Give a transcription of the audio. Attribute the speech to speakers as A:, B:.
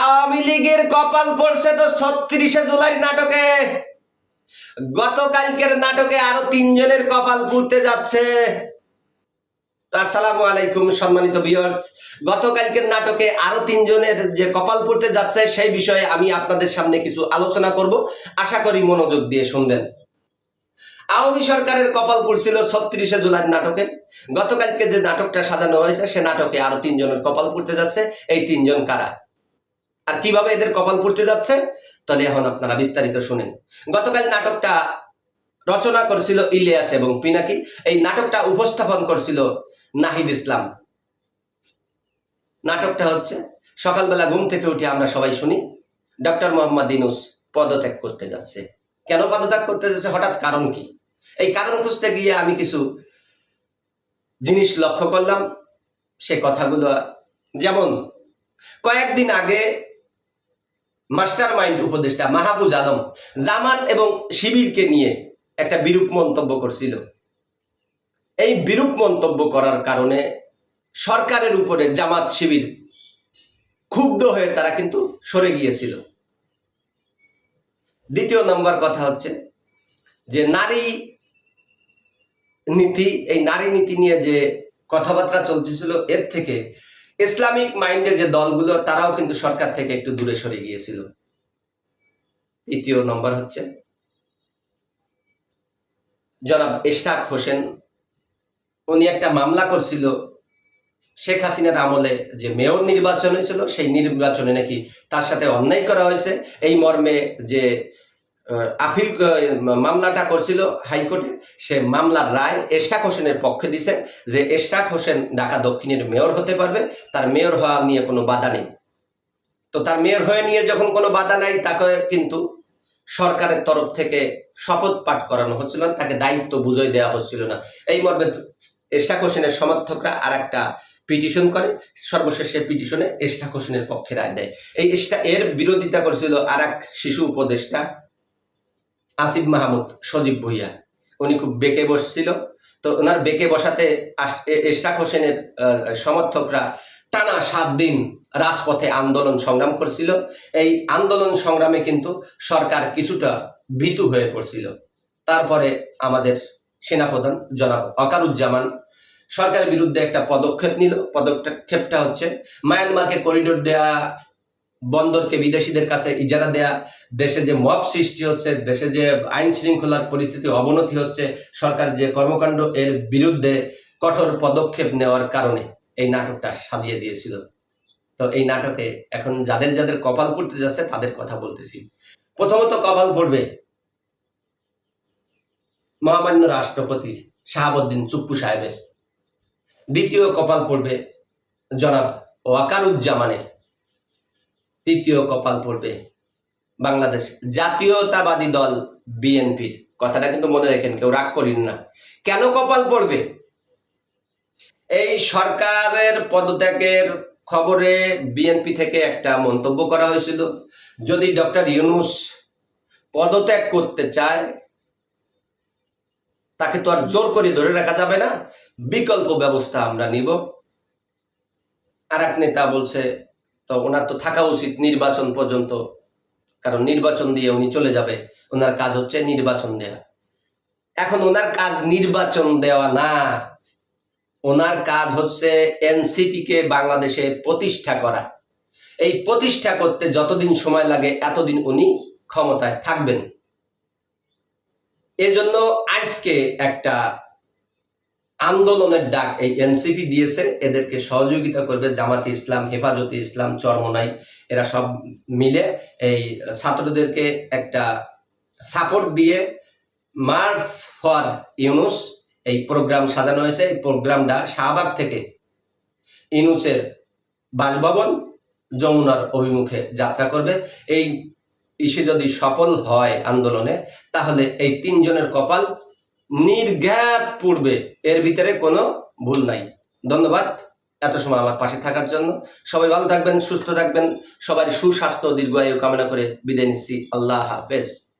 A: আওয়ামী লীগের কপাল পড়ছে তো ছত্রিশে জুলাই নাটকে। গতকালকের নাটকে আরও তিনজনের কপাল পুড়তে যাচ্ছে। আসসালামু আলাইকুম, সম্মানিত ভিউয়ার্স গতকালকের নাটকে আরও তিনজনের যে কপাল পুড়তে যাচ্ছে, সেই বিষয়ে আমি আপনাদের সামনে কিছু আলোচনা করব। আশা করি মনোযোগ দিয়ে শুনবেন। আওয়ামী সরকারের কপাল পুড়ছিল ছত্রিশে জুলাই নাটকে। গতকালকে যে নাটকটা সাজানো হয়েছে, সে নাটকে আরও তিনজনের কপাল পুড়তে যাচ্ছে। এই তিনজন কারা? আর কীভাবে এদের কপাল পুড়তে যাচ্ছে? তাহলে এখন আপনারা বিস্তারিত শুনেন। গতকাল নাটকটা রচনা করেছিল ইলিয়াস এবং পিনাকি। এই নাটকটা উপস্থাপন করছিল নাহিদ ইসলাম। নাটকটা হচ্ছে, সকালবেলা ঘুম থেকে উঠে আমরা সবাই শুনি, ডক্টর মোহাম্মদ ইনুস পদত্যাগ করতে যাচ্ছে। কেন পদত্যাগ করতে যাচ্ছে? হঠাৎ কারণ কি? এই কারণ খুঁজতে গিয়ে আমি কিছু জিনিস লক্ষ্য করলাম। সে কথাগুলো যেমন, কয়েকদিন আগে মাস্টার মাইন্ড উপদেষ্টা মাহবুজ আলম জামাত এবং শিবিরকে নিয়ে একটা বিরূপ মন্তব্য করছিল। এই বিরূপ মন্তব্য করার কারণে সরকারের উপরে জামাত শিবির ক্ষুব্ধ হয়ে তারা কিন্তু সরে গিয়েছিল। দ্বিতীয় নম্বর কথা হচ্ছে যে নারী নীতি, এই নারী নীতি নিয়ে যে কথাবার্তা চলতেছিল, এর থেকে ইসলামিক মাইন্ডে যে দলগুলো, তারাও কিন্তু সরকার থেকে একটু দূরে সরে গিয়েছিল। তৃতীয় নম্বর হচ্ছে, জনাব ইশরাক হোসেন, উনি একটা মামলা করছিল শেখ হাসিনার আমলে যে মেয়র নির্বাচন হয়েছিল, সেই নির্বাচনে নাকি তার সাথে অন্যায় করা হয়েছে। এই মর্মে যে আপিল মামলাটা করছিল হাইকোর্টে। সে মামলার রায় এশরাক হোসেনের পক্ষে দিছে যে এশরাক হোসেন ঢাকা দক্ষিণের মেয়র হতে পারবে। তার মেয়র হওয়া নিয়ে কোনো বাধা নেই। তো তার মেয়র হয়ে নিয়ে যখন কোনো বাধা নাই, তাকে কিন্তু সরকারের তরফ থেকে শপথ পাঠ করানো হচ্ছিল না, তাকে দায়িত্ব বুঝিয়ে দেওয়া হচ্ছিল না। এই মর্মে এশরাক হোসেনের সমর্থকরা আর একটা পিটিশন করে। সর্বশেষ সে পিটিশনে এশরাক হোসেনের পক্ষে রায় দেয়। এই এর বিরোধিতা করেছিল আর এক শিশু উপদেষ্টা আসিফ মাহমুদ সজীব ভুইয়া। উনি খুব বেঁকে বসছিল। তো ওনার বেঁকে বসাতে এশরাক হোসেনের সমর্থকরা টানা সাত দিন রাজপথে আন্দোলন সংগ্রাম করছিল। এই আন্দোলন সংগ্রামে কিন্তু সরকার কিছুটা ভীতু হয়ে পড়ছিল। তারপরে আমাদের সেনাপ্রধান জনাব অকারুজ্জামান সরকারের বিরুদ্ধে একটা পদক্ষেপ নিল। পদক্ষেপটা হচ্ছে, মায়ানমারকে করিডোর দেয়া বন্দরকে বিদেশিদের কাছে ইজারা দেয়া, দেশে যে মব সৃষ্টি হচ্ছে, দেশে যে আইন শৃঙ্খলার পরিস্থিতি অবনতি হচ্ছে, সরকার যে কর্মকাণ্ড এর বিরুদ্ধে কঠোর পদক্ষেপ নেওয়ার কারণে এই নাটকটা সাজিয়ে দিয়েছিল। তো এই নাটকে এখন যাদের যাদের কপাল পড়তে যাচ্ছে তাদের কথা বলতেছি। প্রথমত কপাল পড়বে মহামান্য রাষ্ট্রপতি শাহাবুদ্দিন চুপ্পু সাহেবের। দ্বিতীয় কপাল পড়বে জনাব ওয়াকারুজ্জামানের। তৃতীয় কপাল পড়বে বাংলাদেশ জাতীয়তাবাদী দল বিএনপির। কথাটা কিন্তু মনে রাখেন, কেউ রাগ করিন না। কেন কপাল পড়বে? এই সরকারের পদত্যাগের খবরে বিএনপি থেকে একটা মন্তব্য করা হয়েছিল, যদি ডক্টর ইউনুস পদত্যাগ করতে চায়, তাকে তো আর জোর করে ধরে রাখা যাবে না। বিকল্প ব্যবস্থা আমরা নিব। আর এক নেতা বলছে তো ওনার তো থাকা উচিত নির্বাচন পর্যন্ত। কারণ নির্বাচন দিয়ে উনি চলে যাবে। ওনার কাজ হচ্ছে নির্বাচন দেয়া। এখন ওনার কাজ নির্বাচন দেওয়া না। ওনার কাজ হচ্ছে এনসিপি কে বাংলাদেশে প্রতিষ্ঠা করা। এই প্রতিষ্ঠা করতে যতদিন সময় লাগে এতদিন উনি ক্ষমতায় থাকবেন। এজন্য আজকে একটা আন্দোলনের ডাক এই এনসিপি দিয়েছে। এদেরকে সহযোগিতা করবে জামাতে ইসলাম, হেফাজতে ইসলাম, চরমনাই, এরা সব মিলে এই ছাত্রদেরকে একটা সাপোর্ট দিয়ে মার্চ ফর ইউনুস এই প্রোগ্রাম সাজানো হয়েছে। এই প্রোগ্রামটা শাহবাগ থেকে ইউনুসের বাসভবন যমুনার অভিমুখে যাত্রা করবে। এই ইসে যদি সফল হয় আন্দোলনে, তাহলে এই তিনজনের কপাল নির্ঘাত পূর্বে এর ভিতরে কোনো ভুল নাই। ধন্যবাদ এত সময় আমার পাশে থাকার জন্য। সবাই ভালো থাকবেন, সুস্থ থাকবেন। সবার সুস্বাস্থ্য দীর্ঘায়ু কামনা করে বিদায় নিচ্ছি। আল্লাহ হাফেজ।